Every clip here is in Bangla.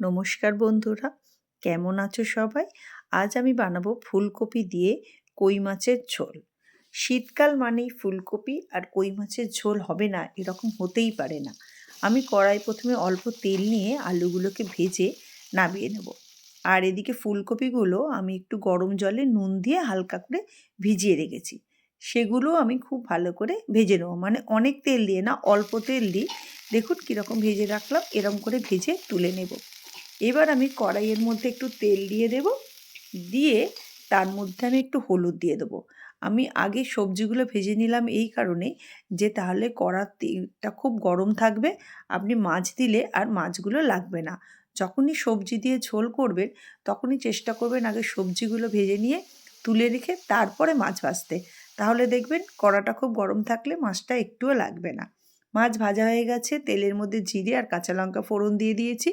নমস্কার বন্ধুরা, কেমন আছো সবাই? আজ আমি বানাবো ফুলকপি দিয়ে কই মাছের ঝোল। শীতকাল মানেই ফুলকপি আর কই মাছের ঝোল হবে না, এরকম হতেই পারে না। আমি কড়াই প্রথমে অল্প তেল নিয়ে আলুগুলোকে ভেজে নামিয়ে নেব। আর এদিকে ফুলকপিগুলো আমি একটু গরম জলে নুন দিয়ে হালকা করে ভিজিয়ে রেখেছি। সেগুলো আমি খুব ভালো করে ভেজে নেব। মানে অনেক তেল দিয়ে না, অল্প তেল দিই দেখুন কীরকম ভেজে রাখলাম, এরম করে ভেজে তুলে নেব। এবার আমি কড়াইয়ের মধ্যে একটু তেল দিয়ে দেব। দিয়ে তার মধ্যে আমি একটু হলুদ দিয়ে দেবো। আমি আগে সবজিগুলো ভেজে নিলাম এই কারণে যে তাহলে কড়ার তেলটা খুব গরম থাকবে, আপনি মাছ দিলে আর মাছগুলো লাগবে না। যখনই সবজি দিয়ে ঝোল করবেন, তখনই চেষ্টা করবেন আগে সবজিগুলো ভেজে নিয়ে তুলে রেখে তারপরে মাছ ভাজতে। তাহলে দেখবেন কড়াটা খুব গরম থাকলে মাছটা একটুও লাগবে না। মাছ ভাজা হয়ে গেছে, তেলের মধ্যে জিরে আর কাঁচা লঙ্কা ফোড়ন দিয়ে দিয়েছি।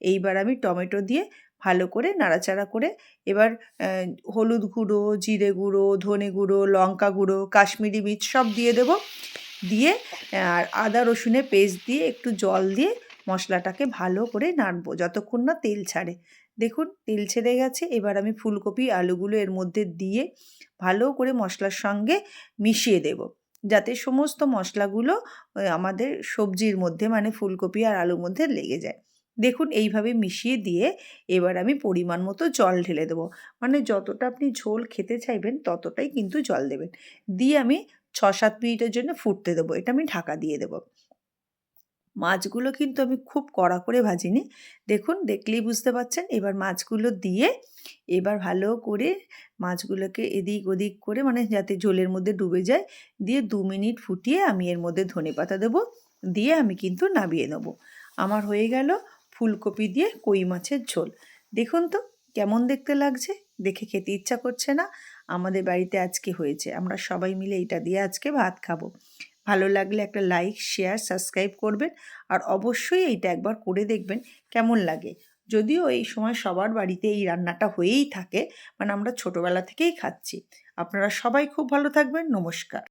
এইবার আমি টমেটো দিয়ে ভালো করে নাড়াচাড়া করে এবার হলুদ গুঁড়ো, জিরে গুঁড়ো, ধনে গুঁড়ো, লঙ্কা গুঁড়ো, কাশ্মীরি মির্চ সব দিয়ে দেব। দিয়ে আর আদা রসুনের পেস্ট দিয়ে একটু জল দিয়ে মশলাটাকে ভালো করে নাড়বো যতক্ষণ না তেল ছাড়ে। দেখুন, তেল ছেড়ে গেছে। এবার আমি ফুলকপি, আলুগুলো এর মধ্যে দিয়ে ভালো করে মশলার সঙ্গে মিশিয়ে দেব। যাতে সমস্ত মশলাগুলো আমাদের সবজির মধ্যে মানে ফুলকপি আর আলুর মধ্যে লেগে যায়। দেখুন এইভাবে মিশিয়ে দিয়ে এবার আমি পরিমাণ মতো জল ঢেলে দেবো। মানে যতটা আপনি ঝোল খেতে চাইবেন ততটাই কিন্তু জল দেবেন। দিয়ে আমি ছ সাত মিনিটের জন্য ফুটতে দেবো। এটা আমি ঢাকা দিয়ে দেবো। মাছগুলো কিন্তু আমি খুব কড়া করে ভাজিনি। দেখুন, দেখলেই বুঝতে পারছেন। এবার মাছগুলো দিয়ে এবার ভালো করে মাছগুলোকে এদিক ওদিক করে মানে যাতে জলের মধ্যে ডুবে যায়, দিয়ে দু মিনিট ফুটিয়ে আমি এর মধ্যে ধনে পাতা দেবো। দিয়ে আমি কিন্তু নামিয়ে নেব। আমার হয়ে গেল ফুলকপি দিয়ে কই মাছের ঝোল। দেখুন তো, কেমন দেখতে লাগছে? দেখে খেতে ইচ্ছা করছে না। আমাদের বাড়িতে আজকে হয়েছে। আমরা সবাই মিলে এটা দিয়ে আজকে ভাত খাব। ভালো লাগলে একটা লাইক, শেয়ার, সাবস্ক্রাইব করবেন। আর অবশ্যই এইটা একবার করে দেখবেন কেমন লাগে। যদিও এই সময় সবার বাড়িতে এই রান্নাটা হয়েই থাকে মানে আমরা ছোটোবেলা থেকেই খাচ্ছি। আপনারা সবাই খুব ভালো থাকবেন। নমস্কার।